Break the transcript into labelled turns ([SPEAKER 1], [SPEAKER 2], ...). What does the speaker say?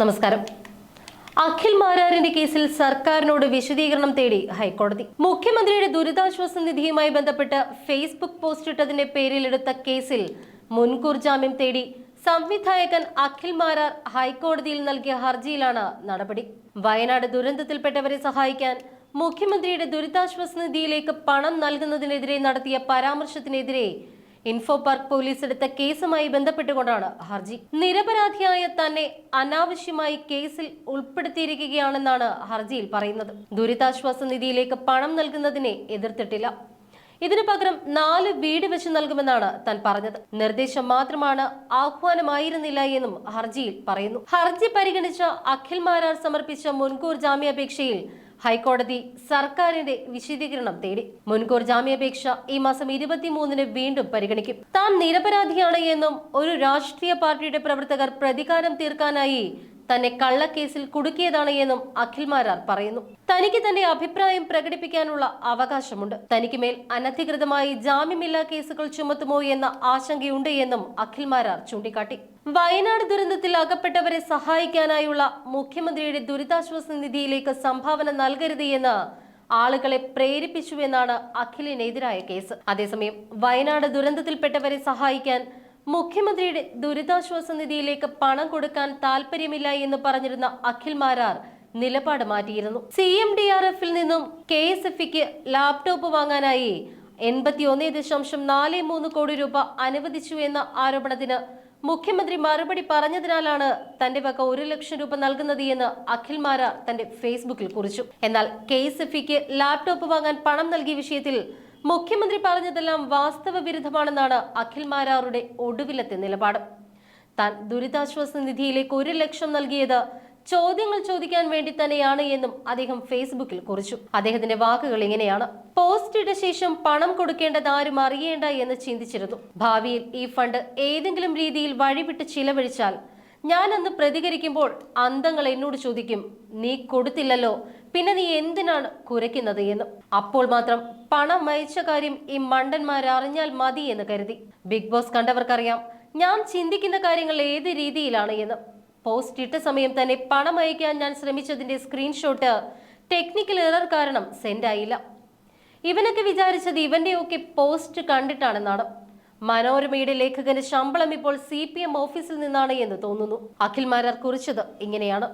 [SPEAKER 1] നമസ്കാരം. അഖിൽ മാരാറിന്റെ കേസിൽ സർക്കാരിനോട് വിശദീകരണം തേടി ഹൈക്കോടതി. മുഖ്യമന്ത്രിയുടെ ദുരിതാശ്വാസ നിധിയുമായി ബന്ധപ്പെട്ട് ഫേസ്ബുക്ക് പോസ്റ്റ് ഇട്ടതിന്റെ പേരിലെടുത്ത കേസിൽ മുൻകൂർ ജാമ്യം തേടി സംവിധായകൻ അഖിൽ മാരാർ ഹൈക്കോടതിയിൽ നൽകിയ ഹർജിയിലാണ് നടപടി. വയനാട് ദുരന്തത്തിൽപ്പെട്ടവരെ സഹായിക്കാൻ മുഖ്യമന്ത്രിയുടെ ദുരിതാശ്വാസ നിധിയിലേക്ക് പണം നൽകുന്നതിനെതിരെ നടത്തിയ പരാമർശത്തിനെതിരെ ഇൻഫോ പാർക്ക് പോലീസ് എടുത്ത കേസുമായി ബന്ധപ്പെട്ടുകൊണ്ടാണ് ഹർജി. നിരപരാധിയായ തന്നെ അനാവശ്യമായി കേസിൽ ഉൾപ്പെടുത്തിയിരിക്കുകയാണെന്നാണ് ഹർജിയിൽ പറയുന്നത്. ദുരിതാശ്വാസ നിധിയിലേക്ക് പണം നൽകുന്നതിനെ എതിർത്തിട്ടില്ല. ഇതിനു പകരം നാല് വീട് വെച്ച് നൽകുമെന്നാണ് താൻ പറഞ്ഞത്. നിർദ്ദേശം മാത്രമാണ് ആഹ്വാനമായിരുന്നില്ല എന്നും ഹർജിയിൽ പറയുന്നു. ഹർജി പരിഗണിച്ച അഖിൽ മാരാർ സമർപ്പിച്ച മുൻകൂർ ജാമ്യാപേക്ഷയിൽ ഹൈക്കോടതി സർക്കാരിന്റെ വിശദീകരണം തേടി. മുൻകൂർ ജാമ്യാപേക്ഷ ഈ മാസം ഇരുപത്തിമൂന്നിന് വീണ്ടും പരിഗണിക്കും. താൻ നിരപരാധിയാണ് എന്നും ഒരു രാഷ്ട്രീയ പാർട്ടിയുടെ പ്രവർത്തകർ പ്രതികാരം തീർക്കാനായി തന്നെ കള്ളക്കേസിൽ കുടുക്കിയതാണ് എന്നും അഖിൽ മാരാർ പറയുന്നു. തനിക്ക് തന്റെ അഭിപ്രായം പ്രകടിപ്പിക്കാനുള്ള അവകാശമുണ്ട്. തനിക്ക് മേൽ അനധികൃതമായി ജാമ്യമില്ലാ കേസുകൾ ചുമത്തുമോ എന്ന ആശങ്കയുണ്ട് എന്നും അഖിൽ മാരാർ ചൂണ്ടിക്കാട്ടി. വയനാട് ദുരന്തത്തിൽ അകപ്പെട്ടവരെ സഹായിക്കാനായുള്ള മുഖ്യമന്ത്രിയുടെ ദുരിതാശ്വാസ നിധിയിലേക്ക് സംഭാവന നൽകരുത് എന്ന് ആളുകളെ പ്രേരിപ്പിച്ചുവെന്നാണ് അഖിലിനെതിരായ കേസ്. അതേസമയം വയനാട് ദുരന്തത്തിൽപ്പെട്ടവരെ സഹായിക്കാൻ മുഖ്യമന്ത്രിയുടെ ദുരിതാശ്വാസ നിധിയിലേക്ക് പണം കൊടുക്കാൻ താല്പര്യമില്ല എന്ന് പറഞ്ഞിരുന്ന അഖിൽ മാരാർ നിലപാട് മാറ്റിയിരുന്നു. സി എം ഡി ആർ എഫിൽ നിന്നും കെ എസ് എഫ് ഇക്ക് ലാപ്ടോപ്പ് വാങ്ങാനായി എൺപത്തി ഒന്ന് ദശാംശം നാല് മൂന്ന് കോടി രൂപ അനുവദിച്ചു എന്ന ആരോപണത്തിന് മുഖ്യമന്ത്രി മറുപടി പറഞ്ഞതിനാലാണ് തന്റെ വക ഒരു ലക്ഷം രൂപ നൽകുന്നത് എന്ന് അഖിൽ മാരാർ തന്റെ ഫേസ്ബുക്കിൽ കുറിച്ചു. എന്നാൽ കെ എസ് എഫ് ഇക്ക് ലാപ്ടോപ്പ് വാങ്ങാൻ പണം നൽകിയ വിഷയത്തിൽ മുഖ്യമന്ത്രി പറഞ്ഞതെല്ലാം വാസ്തവ വിരുദ്ധമാണെന്നാണ് അഖിൽ മാരാറുടെ ഒടുവിലത്തെ നിലപാട്. താൻ ദുരിതാശ്വാസ നിധിയിലേക്ക് ഒരു ലക്ഷം നൽകിയത് ചോദ്യങ്ങൾ ചോദിക്കാൻ വേണ്ടി തന്നെയാണ് എന്നും അദ്ദേഹം ഫേസ്ബുക്കിൽ കുറിച്ചു. അദ്ദേഹത്തിന്റെ വാക്കുകൾ ഇങ്ങനെയാണ്. പോസ്റ്റ് ഇട്ട ശേഷം പണം കൊടുക്കേണ്ടത് ആരും അറിയേണ്ട എന്ന് ചിന്തിച്ചിരുന്നു. ഭാവിയിൽ ഈ ഫണ്ട് ഏതെങ്കിലും രീതിയിൽ വഴിവിട്ട് ചിലവഴിച്ചാൽ ഞാൻ അന്ന് പ്രതികരിക്കുമ്പോൾ അന്തങ്ങൾ എന്നോട് ചോദിക്കും നീ കൊടുത്തില്ലല്ലോ പിന്നെ നീ എന്തിനാണ് കുരയ്ക്കുന്നത് എന്ന്? അപ്പോൾ മാത്രം പണം അയച്ച കാര്യം ഈ മണ്ടന്മാർ അറിഞ്ഞാൽ മതി എന്ന് കരുതി. ബിഗ് ബോസ് കണ്ടവർക്കറിയാം ഞാൻ ചിന്തിക്കുന്ന കാര്യങ്ങൾ ഏത് രീതിയിലാണ് എന്ന്? പോസ്റ്റ് ഇട്ട സമയം തന്നെ പണം അയക്കാൻ ഞാൻ ശ്രമിച്ചതിന്റെ സ്ക്രീൻഷോട്ട് ടെക്നിക്കൽ എറർ കാരണം സെൻഡ് ആയില്ല. ഇവനൊക്കെ വിചാരിച്ചത് ഇവന്റെ ഒക്കെ പോസ്റ്റ് കണ്ടിട്ടാണെന്നാണ്. മനോരമയുടെ ലേഖകന് ശമ്പളം ഇപ്പോൾ സി പി എം ഓഫീസിൽ നിന്നാണ് എന്ന് തോന്നുന്നു. അഖിൽ മാരാർ കുറിച്ചത് ഇങ്ങനെയാണ്.